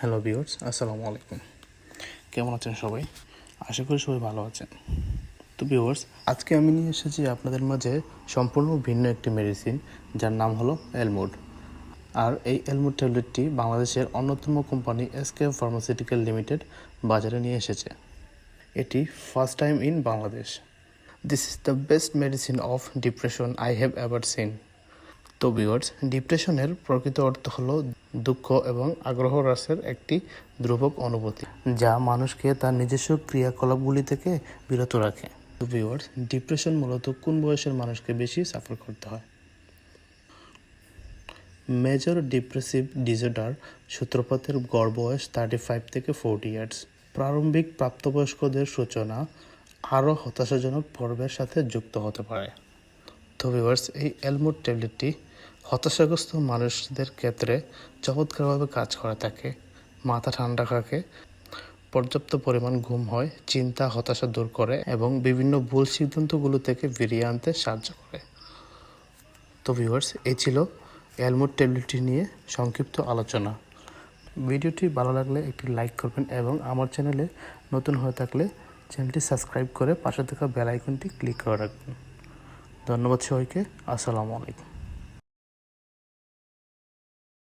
Hello viewers, আসসালামু আলাইকুম। কেমন আছেন সবাই? আশা করি সবাই ভালো আছেন। তো ভিউয়ার্স, আজকে আমি নিয়ে এসেছি আপনাদের মাঝে সম্পূর্ণ ভিন্ন একটি মেডিসিন যার নাম হলো এলমুড আর এই এলমুড ট্যাবলেটটি বাংলাদেশের অন্যতম কোম্পানি এসকে ফার্মাসিউটিক্যাল লিমিটেড বাজারে নিয়ে এসেছে। এটি first time in Bangladesh. This is the best medicine of depression I have ever seen তো ভিউয়ার্স ডিপ্রেশনের প্রকৃত অর্থ হলো দুঃখ এবং আগ্রহ হ্রাসের একটি ধ্রুবক অনুভূতি, যা মানুষকে তার নিজস্ব ক্রিয়াকলাপগুলি থেকে বিরত রাখে। তো ভিউয়ার্স ডিপ্রেশন মূলত কোন বয়সের মানুষকে বেশি সাফার করতে হয়? মেজর ডিপ্রেসিভ ডিসঅর্ডার সূত্রপাতের গড় বয়স থার্টি ফাইভ থেকে ফোরটি ইয়ার্স প্রারম্ভিক প্রাপ্তবয়স্কদের সূচনা আরও হতাশাজনক পর্বের সাথে যুক্ত হতে পারে। তো ভিউয়ার্স এই এলমোড ট্যাবলেটটি হতাশাগ্রস্ত মানুষদের ক্ষেত্রে চমৎকারভাবে কাজ করে থাকে, মাথা ঠান্ডা রাখে পর্যাপ্ত পরিমাণ ঘুম হয়, চিন্তা, হতাশা দূর করে এবং বিভিন্ন ভুল সিদ্ধান্তগুলো থেকে বেরিয়ে আনতে সাহায্য করে। তো ভিউয়ার্স এই ছিল এলমোড ট্যাবলেটটি নিয়ে সংক্ষিপ্ত আলোচনা। ভিডিওটি ভালো লাগলে একটি লাইক করবেন এবং আমার চ্যানেলে নতুন হয়ে থাকলে চ্যানেলটি সাবস্ক্রাইব করে পাশে থাকা বেল আইকনটি ক্লিক করে রাখবেন। ধন্যবাদ সবাইকে। আসসালামু আলাইকুম।